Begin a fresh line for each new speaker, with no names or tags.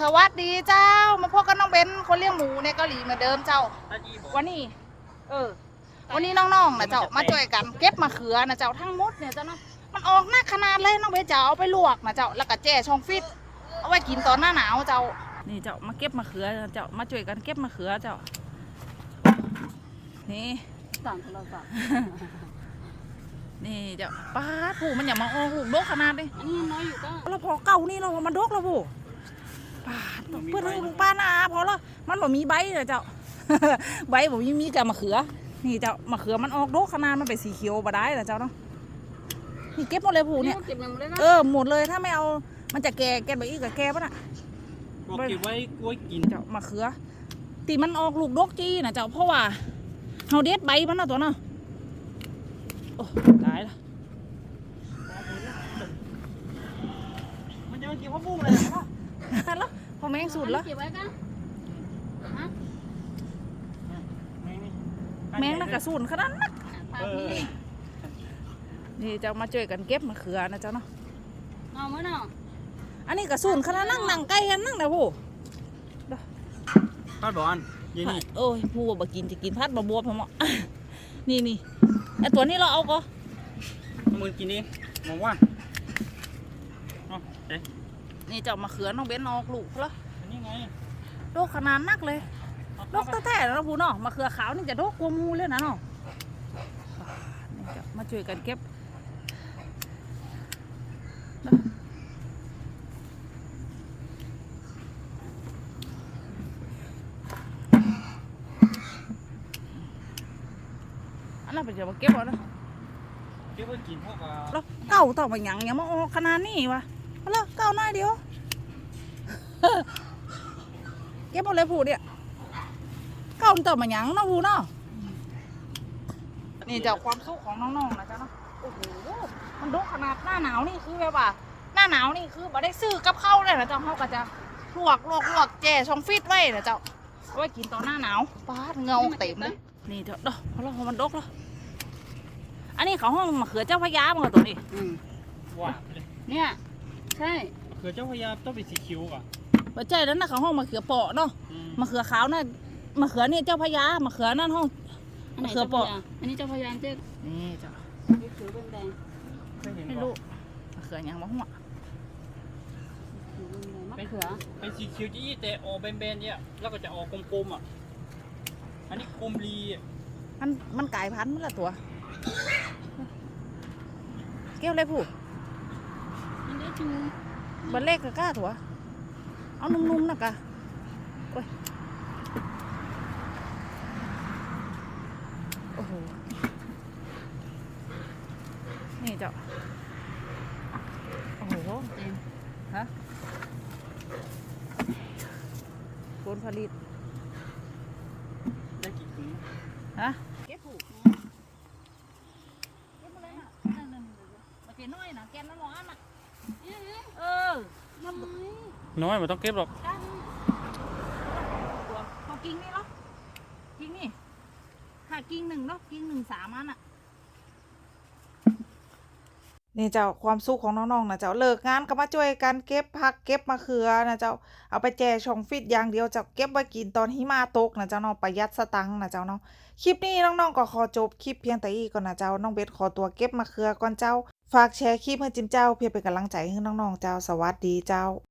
สวัสดีเจ้า มาพบกับน้องเบนคนเลี้ยงหมูในเกาหลีเหมือนเดิมเจ้า วันนี้ เออ วันนี้น้องๆนะเจ้ามาช่วยกันเก็บมะเขือนะเจ้าทั้งหมดเนี่ยเจ้าเนาะมันออกหน้าขนาดเลยน้องเบนจะเอาไปลวกนะเจ้าแล้วก็แจ่ช่องฟิตเอาไว้กินตอนหน้าหนาวเจ้า นี่เจ้ามาเก็บมะเขือเจ้ามาช่วยกันเก็บมะเขือเจ้า นี่
สั่งโทรศัพท์
นี่เจ้าป้าดผูมันอย่ามาออกลูกดกขนาดนี้
อันนี้ยังน้อยอยู่ก็
เราพอเก่านี่เรามันดกแล้วผูป้าด เพื่อนให้ลุงป้าหนาพอแล้วมันบ่มีใบเลยเจ้า ใบบ่มีมีแต่มะเขือ นี่เจ้ามะเขือมันออกดกขนาดมันเป็นสีเขียวบ่ได้แล้วเจ้าเนาะนี่เก็บหมดเลยผูเนี่ย
เก็บเงินหมดเลยนะ
เออหมดเลยถ้าไม่เอามันจะแก่แก่ไปอีกกับแก่ปะน่ะ
บอกเก็บไว้ไว้กิน
เจ้ามะเขือตีมันออกลูกดกจีนะเจ้าเพราะว่าเฮาเด็ดใบมันนะตัวเนาะโอ้ตายละ
มันจะมากินข้าวปุ้งเลยเหรอ
ตายแล้วพ อแมงสุดแล้ว
เก็บไว้กันฮะ
แมงน่ะกระสุนขนาดนั้น
ภาพนี้
นี่เจ้ามาช่วยกันเก็บมะเขือนะเจ้าเนาะ
เอาเมื่อเนาะ
อันนี้กระสุนขนาดนั่งนั่งใกล้กันนั่งนะผู้
ทอดบอลยี่นี่
โอ้ยผู้บ่กินจะกินพัดบะบัวพะเหมาะนี่นี่ไอตัวนี้เราเอาก็
เอามือกินเองมองว่าเอาเอ๊ะ
นี่เจ้ามะเขือน้องเบ้นออกลูกแล้ว
อันนี้ไง
โรคขนาดนักเลย
เอา
ดกแท้ๆนะพูเนาะมะเขือขาวนี่จะดกกว่าหมูเลยนะเนาะนี่จะมาช่วยกันเก็บอันนั้นเป็นจะมาเก็บเอานะ
เก็บไว้กินพวกอะ
แล้วเก่าต่อมาหยังยังมาออกขนาดนี้วะ เอาละเก่าหน้าเดียวเก็บหมดเลยผูเนี่ยเก่าต่อมาหยังเนาะผูเนาะนี่จากความสุขของน้องๆนะจ๊ะเนาะโอ้โหมันดกขนาดหน้าหนาวนี่คือแบบว่า หน้าหนาวนี่คือบ่ได้ซื้อกับข้าวเลยนะเจ้าเขาก็จะลวกลวกลวกแจ่ช่องฟิตไว้นะเจ้าเอาไว้กินตอนหน้าหนาวป้าดเงาเต็มเลยนี่เจ้าดอกเพราะเรามันดกแล้วอันนี้เขาห้องมะเขือเจ้าพระยามันก็ตัวนี้
อืม
หวานเลย
เนี่ย ใช่
เขือเจ้าพระยาต้องเป็นสีคิ้วก่อน
ปัจจัยนั้นนะเขาห้องมะเขือเปาะเนาะ
อืม
มะเขือขาวน่ะมะเขือนี่เจ้าพระยามะเขือนั่นห้อง
อันไหน
เขือ
เจ้าพ
เปาะ
ยาอันนี้เจ้าพยานเจ๊
นี่เจ้า
นี่ถือเป็นแดง
เคยเห็น
ไม่
บ่
รู้มะเขือหยังมะหัว
ถือเป็นแดงมะเขือ
เป็นสีคิ้วจี้แต่ออกแบนๆเนี่ยแล้วก็จะออกกลมๆอะ อันนี้กลมรีอะ
มันมันกลายพันธุ์มันละตัว เกี่ยวเลยผู้
อันนี้จู
บันเล็กกะกล้าถัวเอานุ่มๆนะกะโอ้ยโอ้โห นี่เจ้าโอ้โห
เต็ม
ฮะผลผลิต
ได้กี่ถุง
ฮะเก็บผูกเก็บมาเลยน่ะนั่นนั่นมาเจน้อยนะแกนน้ำร้อนน่ะ
เอ๊ะ
เออ
ทำไม
น้อยมันต้องเก็บหรอก
กันตัวเอากิ่งนี่เหรอกิ่งนี่หากิ่งหนึ่งเนาะกิ่งหนึ่งสามอันอะนี่เจ้าความสุขของน้องๆนะเจ้าเลิกงานก็มาช่วยกันเก็บผักเก็บมะเขือนะเจ้าเอาไปแจกช่องฟิตอย่างเดียวเจ้าเก็บไว้กินตอนหิมะตกนะเจ้าเนาะประหยัดสตังค์นะเจ้าเนาะคลิปนี้น้องๆก็ขอจบคลิปเพียงแต่อีก่อนนะเจ้าน้องเบสขอตัวเก็บมะเขือก่อนเจ้า ฝากแชร์คลิปให้จิมเจ้าเพื่อเป็นกำลังใจให้น้องๆเจ้าสวัสดีเจ้า